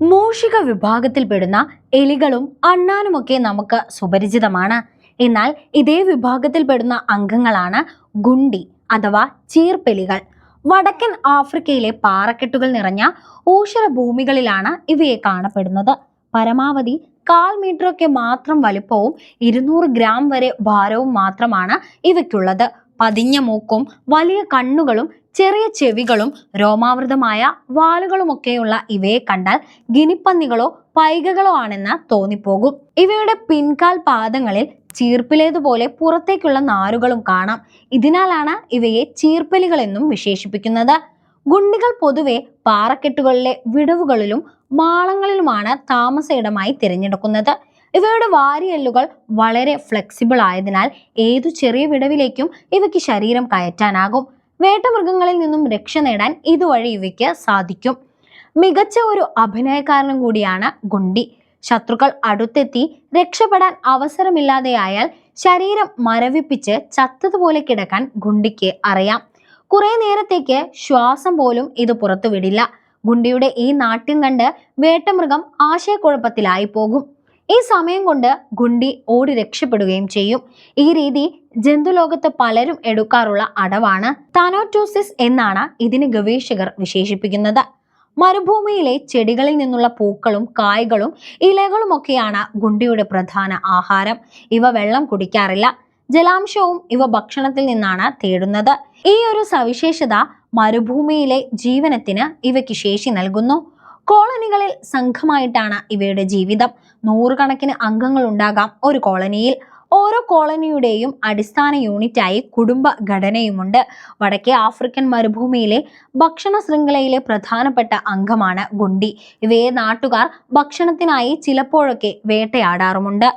മൂഷിക വിഭാഗത്തിൽപ്പെടുന്ന എലികളും അണ്ണാനുമൊക്കെ നമുക്ക് സുപരിചിതമാണ്. എന്നാൽ ഇതേ വിഭാഗത്തിൽപ്പെടുന്ന അംഗങ്ങളാണ് ഗുണ്ടി അഥവാ ചീർപ്പെലികൾ. വടക്കൻ ആഫ്രിക്കയിലെ പാറക്കെട്ടുകൾ നിറഞ്ഞ ഊഷര ഭൂമികളിലാണ് ഇവയെ കാണപ്പെടുന്നത്. പരമാവധി കാൽ മീറ്ററൊക്കെ മാത്രം വലിപ്പവും ഇരുന്നൂറ് ഗ്രാം വരെ ഭാരവും മാത്രമാണ് ഇവയ്ക്കുള്ളത്. പതിഞ്ഞ മൂക്കും വലിയ കണ്ണുകളും ചെറിയ ചെവികളും രോമാവൃതമായ വാലുകളുമൊക്കെയുള്ള ഇവയെ കണ്ടാൽ ഗിനിപ്പന്നികളോ പൈകകളോ ആണെന്ന് തോന്നിപ്പോകും. ഇവയുടെ പിൻകാൽ പാദങ്ങളിൽ ചീർപ്പിലേതുപോലെ പുറത്തേക്കുള്ള നാരുകളും കാണാം. ഇതിനാലാണ് ഇവയെ ചീർപ്പലികൾ എന്നും വിശേഷിപ്പിക്കുന്നത്. ഗുണ്ടികൾ പൊതുവെ പാറക്കെട്ടുകളിലെ വിടവുകളിലും മാളങ്ങളിലുമാണ് താമസയിടമായി തിരഞ്ഞെടുക്കുന്നത്. ഇവയുടെ വാരിയെല്ലുകൾ വളരെ ഫ്ലെക്സിബിൾ ആയതിനാൽ ഏതു ചെറിയ വിടവിലേക്കും ഇവയ്ക്ക് ശരീരം കയറ്റാനാകും. വേട്ടമൃഗങ്ങളിൽ നിന്നും രക്ഷ നേടാൻ ഇതുവഴി ഇവയ്ക്ക് സാധിക്കും. മികച്ച ഒരു അഭിനയക്കാരനും കൂടിയാണ് ഗുണ്ടി. ശത്രുക്കൾ അടുത്തെത്തി രക്ഷപ്പെടാൻ അവസരമില്ലാതെയായാൽ ശരീരം മരവിപ്പിച്ച് ചത്തതുപോലെ കിടക്കാൻ ഗുണ്ടിക്ക് അറിയാം. കുറെ നേരത്തേക്ക് ശ്വാസം പോലും ഇത് പുറത്തുവിടില്ല. ഗുണ്ടിയുടെ ഈ നാട്യം കണ്ട് വേട്ടമൃഗം ആശയക്കുഴപ്പത്തിലായി പോകും. ഈ സമയം കൊണ്ട് ഗുണ്ടി ഓടി രക്ഷപ്പെടുകയും ചെയ്യും. ഈ രീതി ജന്തുലോകത്ത് പലരും എടുക്കാറുള്ള അടവാണ്. താനോറ്റോസിസ് എന്നാണ് ഇതിന് ഗവേഷകർ വിശേഷിപ്പിക്കുന്നത്. മരുഭൂമിയിലെ ചെടികളിൽ നിന്നുള്ള പൂക്കളും കായ്കളും ഇലകളുമൊക്കെയാണ് ഗുണ്ടിയുടെ പ്രധാന ആഹാരം. ഇവ വെള്ളം കുടിക്കാറില്ല. ജലാംശവും ഇവ ഭക്ഷണത്തിൽ നിന്നാണ് തേടുന്നത്. ഈ ഒരു സവിശേഷത മരുഭൂമിയിലെ ജീവനത്തിന് ഇവയ്ക്ക് ശേഷി നൽകുന്നു. കോളനികളിൽ സംഘമായിട്ടാണ് ഇവയുടെ ജീവിതം. നൂറുകണക്കിന് അംഗങ്ങൾ ഉണ്ടാകാം ഒരു കോളനിയിൽ. ഓരോ കോളനിയുടെയും അടിസ്ഥാന യൂണിറ്റായി കുടുംബ ഘടനയുമുണ്ട്. വടക്കേ ആഫ്രിക്കൻ മരുഭൂമിയിലെ ഭക്ഷണ ശൃംഖലയിലെ പ്രധാനപ്പെട്ട അംഗമാണ് ഗുണ്ടി. ഇവയെ നാട്ടുകാർ ഭക്ഷണത്തിനായി ചിലപ്പോഴൊക്കെ വേട്ടയാടാറുമുണ്ട്.